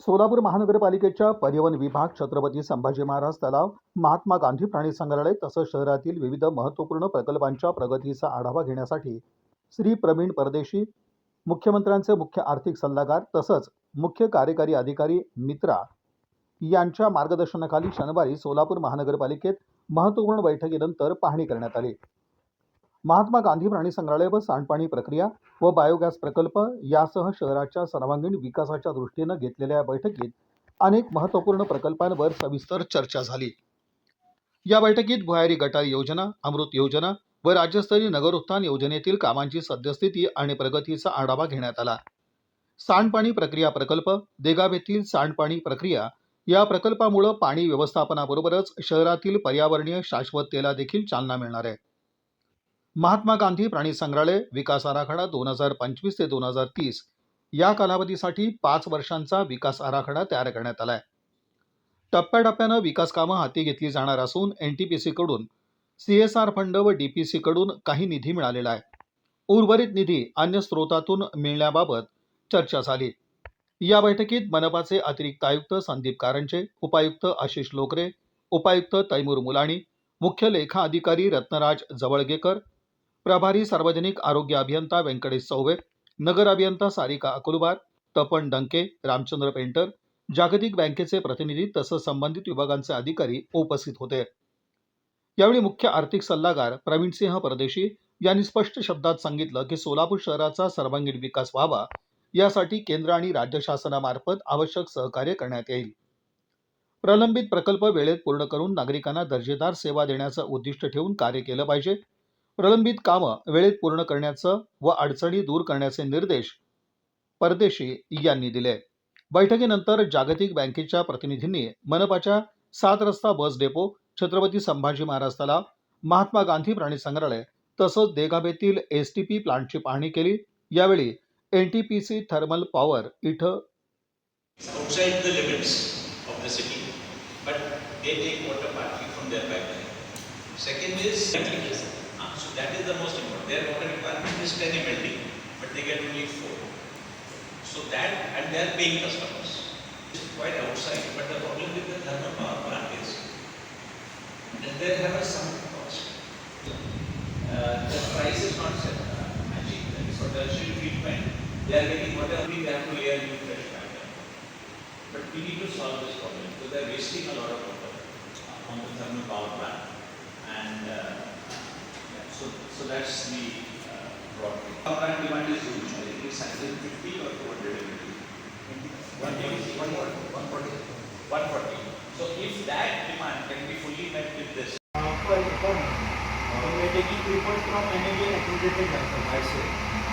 सोलापूर महानगरपालिकेच्या परिवहन विभाग छत्रपती संभाजी महाराज तलाव महात्मा गांधी प्राणी संग्रहालय तसंच शहरातील विविध महत्त्वपूर्ण प्रकल्पांच्या प्रगतीचा आढावा घेण्यासाठी श्री प्रवीण परदेशी मुख्यमंत्र्यांचे मुख्य आर्थिक सल्लागार तसंच मुख्य कार्यकारी अधिकारी मित्रा यांच्या मार्गदर्शनाखाली शनिवारी सोलापूर महानगरपालिकेत महत्त्वपूर्ण बैठकीनंतर पाहणी करण्यात आली. महात्मा गांधी प्राणी संग्रहालय व सांडपाणी प्रक्रिया व बायोगॅस प्रकल्प यासह शहराच्या सर्वांगीण विकासाच्या दृष्टीनं घेतलेल्या या बैठकीत अनेक महत्त्वपूर्ण प्रकल्पांवर सविस्तर चर्चा झाली. या बैठकीत भुयारी गटार योजना अमृत योजना व राज्यस्तरीय नगरोत्थान योजनेतील कामांची सद्यस्थिती आणि प्रगतीचा आढावा घेण्यात आला. सांडपाणी प्रक्रिया प्रकल्प देगावेतील सांडपाणी प्रक्रिया या प्रकल्पामुळे पाणी व्यवस्थापनाबरोबरच शहरातील पर्यावरणीय शाश्वततेला देखील चालना मिळणार आहे. महात्मा गांधी प्राणी संग्रहालय विकास आराखडा दोन हजार पंचवीस ते दोन हजार तीस या कालावधीसाठी पाच वर्षांचा विकास आराखडा तयार करण्यात आला आहे टप्प्याटप्प्यानं विकास कामं हाती घेतली जाणार असून एन टी पी सीकडून सी एस आर फंड व डी पी सीकडून काही निधी मिळालेला आहे. उर्वरित निधी अन्य स्रोतातून मिळण्याबाबत चर्चा झाली. या बैठकीत मनपाचे अतिरिक्त आयुक्त संदीप कारंजे उपायुक्त आशिष लोकरे उपायुक्त तैमूर मुलाणी मुख्य लेखा अधिकारी रत्नराज जवळगेकर प्रभारी सार्वजनिक आरोग्य अभियंता व्यंकटेश चौबे नगर अभियंता सारिका अकुलबार तपन डंके रामचंद्र पेंटर जागतिक बँकेचे प्रतिनिधी तसंच संबंधित विभागांचे अधिकारी उपस्थित होते. यावेळी मुख्य आर्थिक सल्लागार प्रवीणसिंह परदेशी यांनी स्पष्ट शब्दात सांगितलं की सोलापूर शहराचा सर्वांगीण विकास व्हावा यासाठी केंद्र आणि राज्य शासनामार्फत आवश्यक सहकार्य करण्यात येईल. प्रलंबित प्रकल्प वेळेत पूर्ण करून नागरिकांना दर्जेदार सेवा देण्याचं उद्दिष्ट ठेवून कार्य केलं पाहिजे प्रलंबित कामं वेळेत पूर्ण करण्याचं व अडचणी दूर करण्याचे निर्देश परदेशी यांनी दिले बैठकीनंतर जागतिक बँकेच्या प्रतिनिधींनी मनपाच्या सात रस्ता बस डेपो छत्रपती संभाजी महाराज तलाव महात्मा गांधी प्राणी संग्रहालय तसंच देगाबेतील एस टी पी प्लांटची पाहणी केली यावेळी N T P C thermal power इथं. Second is So that is the most important. Their water requirement is ten MLD, but they get only four. So that, and they are paying customers. It's quite outside, but the problem with the thermal power plant is that they have a sunk cost. Uh, the price is not set, uh, so tertiary treatment, they are getting whatever we have to layer new fresh pipeline. But we need to solve this problem because they're wasting a lot of water on the thermal power plant. And uh, so that's the uh, broad range. Demand is usually I think it's or 250. 140. 140. 140. So if that demand can be fully met with this. For income, we are taking reports from NABL accredited by say.